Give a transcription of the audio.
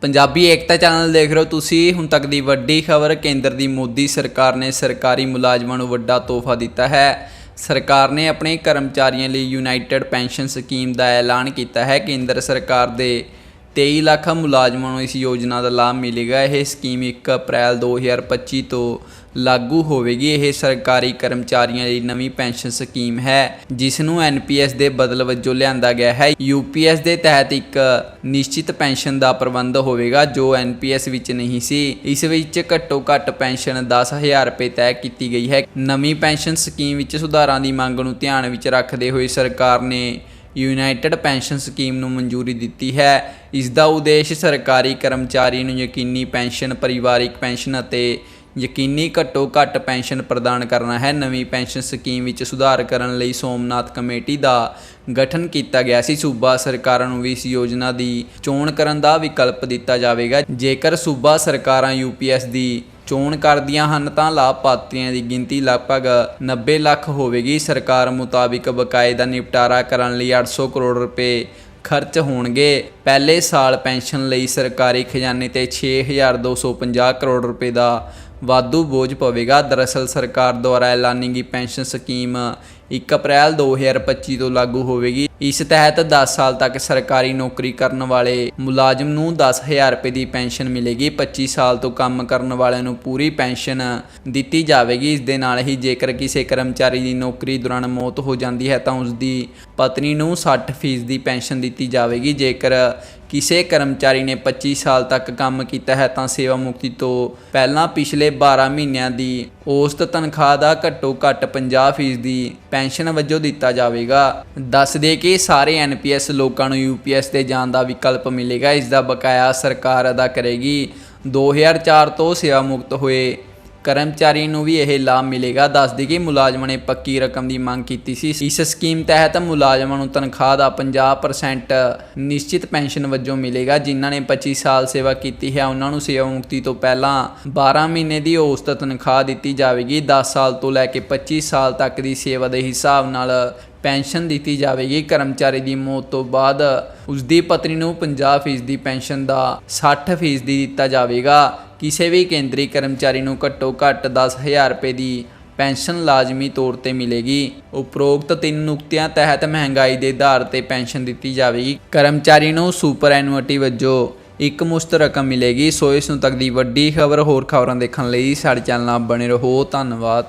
ਪੰਜਾਬੀ ਏਕਤਾ channel ਦੇਖ ਰਹੇ ਹੋ ਤੁਸੀਂ। ਹੁਣ ਤੱਕ ਦੀ ਵੱਡੀ ਖਬਰ, ਕੇਂਦਰ ਦੀ ਮੋਦੀ ਸਰਕਾਰ ਨੇ ਸਰਕਾਰੀ ਮੁਲਾਜ਼ਮਾਂ ਨੂੰ ਵੱਡਾ ਤੋਹਫਾ ਦਿੱਤਾ ਹੈ। ਸਰਕਾਰ ਨੇ ਆਪਣੇ ਕਰਮਚਾਰੀਆਂ ਲਈ ਯੂਨਾਈਟਿਡ ਪੈਨਸ਼ਨ ਸਕੀਮ ਦਾ ਐਲਾਨ ਕੀਤਾ ਹੈ। ਕੇਂਦਰ ਸਰਕਾਰ ਦੇ 23 ਲੱਖ ਮੁਲਾਜ਼ਮਾਂ ਨੂੰ ਇਸ ਯੋਜਨਾ ਦਾ ਲਾਭ ਮਿਲੇਗਾ। ਇਹ ਸਕੀਮ 1 ਅਪ੍ਰੈਲ 2025 ਤੋਂ ਲਾਗੂ ਹੋਵੇਗੀ। ਇਹ ਸਰਕਾਰੀ ਕਰਮਚਾਰੀਆਂ ਲਈ ਨਵੀਂ ਪੈਨਸ਼ਨ ਸਕੀਮ ਹੈ ਜਿਸ ਨੂੰ ਐਨਪੀਐਸ ਦੇ ਬਦਲ ਵਜੋਂ ਲਿਆਂਦਾ ਗਿਆ ਹੈ। ਯੂਪੀਐਸ ਦੇ ਤਹਿਤ ਇੱਕ ਨਿਸ਼ਚਿਤ ਪੈਨਸ਼ਨ ਦਾ ਪ੍ਰਬੰਧ ਹੋਵੇਗਾ, ਜੋ ਐਨਪੀਐਸ ਵਿੱਚ ਨਹੀਂ ਸੀ। ਇਸ ਵਿੱਚ ਘੱਟੋ ਘੱਟ ਪੈਨਸ਼ਨ 10000 ਰੁਪਏ ਤੈਅ ਕੀਤੀ ਗਈ ਹੈ। ਨਵੀਂ ਪੈਨਸ਼ਨ ਸਕੀਮ ਵਿੱਚ ਸੁਧਾਰਾਂ ਦੀ ਮੰਗ ਨੂੰ ਧਿਆਨ ਵਿੱਚ ਰੱਖਦੇ ਹੋਏ ਸਰਕਾਰ ਨੇ ਯੂਨਾਈਟਿਡ ਪੈਨਸ਼ਨ ਸਕੀਮ ਨੂੰ ਮਨਜ਼ੂਰੀ ਦਿੱਤੀ ਹੈ। ਇਸ ਦਾ ਉਦੇਸ਼ ਸਰਕਾਰੀ ਕਰਮਚਾਰੀ ਨੂੰ ਯਕੀਨੀ ਪੈਨਸ਼ਨ, ਪਰਿਵਾਰਿਕ ਪੈਨਸ਼ਨ ਅਤੇ ਯਕੀਨੀ ਘੱਟੋ ਘੱਟ ਪੈਨਸ਼ਨ ਪ੍ਰਦਾਨ ਕਰਨਾ ਹੈ। ਨਵੀਂ ਪੈਨਸ਼ਨ ਸਕੀਮ ਵਿੱਚ ਸੁਧਾਰ ਕਰਨ ਲਈ ਸੋਮਨਾਥ ਕਮੇਟੀ ਦਾ ਗਠਨ ਕੀਤਾ ਗਿਆ ਸੀ। ਸੂਬਾ ਸਰਕਾਰਾਂ ਨੂੰ ਵੀ ਇਸ ਯੋਜਨਾ ਦੀ ਚੋਣ ਕਰਨ ਦਾ ਵਿਕਲਪ ਦਿੱਤਾ ਜਾਵੇਗਾ। ਜੇਕਰ ਸੂਬਾ ਸਰਕਾਰਾਂ ਯੂਪੀਐਸ ਦੀ ਚੋਣ ਕਰਦੀਆਂ ਹਨ ਤਾਂ ਲਾਭਪਾਤਰੀਆਂ ਦੀ ਗਿਣਤੀ ਲਗਭਗ 90 ਲੱਖ ਹੋਵੇਗੀ। ਸਰਕਾਰ ਮੁਤਾਬਿਕ ਬਕਾਏ ਦਾ ਨਿਪਟਾਰਾ ਕਰਨ ਲਈ 800 ਕਰੋੜ ਰੁਪਏ ਖਰਚ ਹੋਣਗੇ। ਪਹਿਲੇ ਸਾਲ ਪੈਨਸ਼ਨ ਲਈ ਸਰਕਾਰੀ ਖਜ਼ਾਨੇ ਤੇ 6250 ਕਰੋੜ ਰੁਪਏ ਦਾ ਵਾਧੂ ਬੋਝ ਪਵੇਗਾ। ਦਰਅਸਲ ਸਰਕਾਰ ਦੁਆਰਾ ਐਲਾਨੀ ਗਈ ਪੈਨਸ਼ਨ ਸਕੀਮ 1 ਅਪ੍ਰੈਲ 2025 ਤੋਂ ਲਾਗੂ ਹੋਵੇਗੀ। ਇਸ ਤਹਿਤ 10 ਸਾਲ ਤੱਕ ਸਰਕਾਰੀ ਨੌਕਰੀ ਕਰਨ ਵਾਲੇ ਮੁਲਾਜ਼ਮ ਨੂੰ 10000 ਰੁਪਏ ਦੀ ਪੈਨਸ਼ਨ ਮਿਲੇਗੀ। 25 ਸਾਲ ਤੋਂ ਕੰਮ ਕਰਨ ਵਾਲਿਆਂ ਨੂੰ ਪੂਰੀ ਪੈਨਸ਼ਨ ਦਿੱਤੀ ਜਾਵੇਗੀ। ਇਸ ਦੇ ਨਾਲ ਹੀ ਜੇਕਰ ਕਿਸੇ ਕਰਮਚਾਰੀ ਦੀ ਨੌਕਰੀ ਦੌਰਾਨ ਮੌਤ ਹੋ ਜਾਂਦੀ ਹੈ ਤਾਂ ਉਸ ਦੀ ਪਤਨੀ ਨੂੰ 60% ਦੀ ਪੈਨਸ਼ਨ ਦਿੱਤੀ ਜਾਵੇਗੀ। ਜੇਕਰ ਕਿਸੇ ਕਰਮਚਾਰੀ ਨੇ 25 ਸਾਲ ਤੱਕ ਕੰਮ ਕੀਤਾ ਹੈ ਤਾਂ ਸੇਵਾ ਮੁਕਤੀ ਤੋਂ ਪਹਿਲਾਂ ਪਿਛਲੇ 12 ਮਹੀਨਿਆਂ ਦੀ ਔਸਤ ਤਨਖਾਹ ਦਾ ਘੱਟੋ ਘੱਟ 50% ਦੀ ਪੈਨਸ਼ਨ ਵਜੋਂ ਦਿੱਤਾ ਜਾਵੇਗਾ। ਦੱਸ ਦੇ ਕਿ ਸਾਰੇ ਐਨਪੀਐਸ ਲੋਕਾਂ ਨੂੰ ਯੂਪੀਐਸ ਤੇ ਜਾਣ ਦਾ ਵਿਕਲਪ ਮਿਲੇਗਾ, ਇਸ ਦਾ ਬਕਾਇਆ ਸਰਕਾਰ ਅਦਾ ਕਰੇਗੀ। 2004 ਤੋਂ ਸੇਵਾ ਮੁਕਤ ਹੋਏ ਕਰਮਚਾਰੀ ਨੂੰ ਵੀ ਇਹ ਲਾਭ ਮਿਲੇਗਾ। ਦੱਸ ਦਈਏ ਕਿ ਮੁਲਾਜ਼ਮਾਂ ਨੇ ਪੱਕੀ ਰਕਮ ਦੀ ਮੰਗ ਕੀਤੀ ਸੀ। ਇਸ ਸਕੀਮ ਤਹਿਤ ਮੁਲਾਜ਼ਮਾਂ ਨੂੰ ਤਨਖਾਹ ਦਾ 50% ਨਿਸ਼ਚਿਤ ਪੈਨਸ਼ਨ ਵਜੋਂ ਮਿਲੇਗਾ। ਜਿਨ੍ਹਾਂ ਨੇ 25 ਸਾਲ ਸੇਵਾ ਕੀਤੀ ਹੈ, ਉਹਨਾਂ ਨੂੰ ਸੇਵਾ ਮੁਕਤੀ ਤੋਂ ਪਹਿਲਾਂ 12 ਮਹੀਨੇ ਦੀ ਔਸਤ ਤਨਖਾਹ ਦਿੱਤੀ ਜਾਵੇਗੀ। 10 ਸਾਲ ਤੋਂ ਲੈ ਕੇ 25 ਸਾਲ ਤੱਕ ਦੀ ਸੇਵਾ ਦੇ ਹਿਸਾਬ ਨਾਲ ਪੈਨਸ਼ਨ ਦਿੱਤੀ ਜਾਵੇਗੀ। ਕਰਮਚਾਰੀ ਦੀ ਮੌਤ ਤੋਂ ਬਾਅਦ ਉਸ ਦੀ ਪਤਨੀ ਨੂੰ 50% ਦੀ ਪੈਨਸ਼ਨ ਦਾ 60% ਦਿੱਤਾ ਜਾਵੇਗਾ। ਕਿਸੇ ਵੀ ਕੇਂਦਰੀ ਕਰਮਚਾਰੀ ਨੂੰ ਘੱਟੋ ਘੱਟ 10000 ਰੁਪਏ ਦੀ ਪੈਨਸ਼ਨ ਲਾਜ਼ਮੀ ਤੌਰ ਤੇ ਮਿਲੇਗੀ। ਉਪਰੋਕਤ ਤਿੰਨ ਨੁਕਤਿਆਂ ਤਹਿਤ ਮਹਿੰਗਾਈ ਦੇ ਆਧਾਰ ਤੇ ਪੈਨਸ਼ਨ ਦਿੱਤੀ ਜਾਵੇਗੀ। ਕਰਮਚਾਰੀ ਨੂੰ ਸੁਪਰ ਐਨੂਅਟੀ ਵਜੋਂ ਇੱਕ ਮੁਸ਼ਤ ਰਕਮ ਮਿਲੇਗੀ। ਸੋ ਇਸ ਨੂੰ ਤੱਕ ਦੀ ਵੱਡੀ ਖਬਰ ਹੋਰ ਖਬਰਾਂ ਦੇਖਣ ਲਈ ਸਾਡੇ ਚੈਨਲ ਨਾਲ ਬਣੇ ਰਹੋ। ਧੰਨਵਾਦ।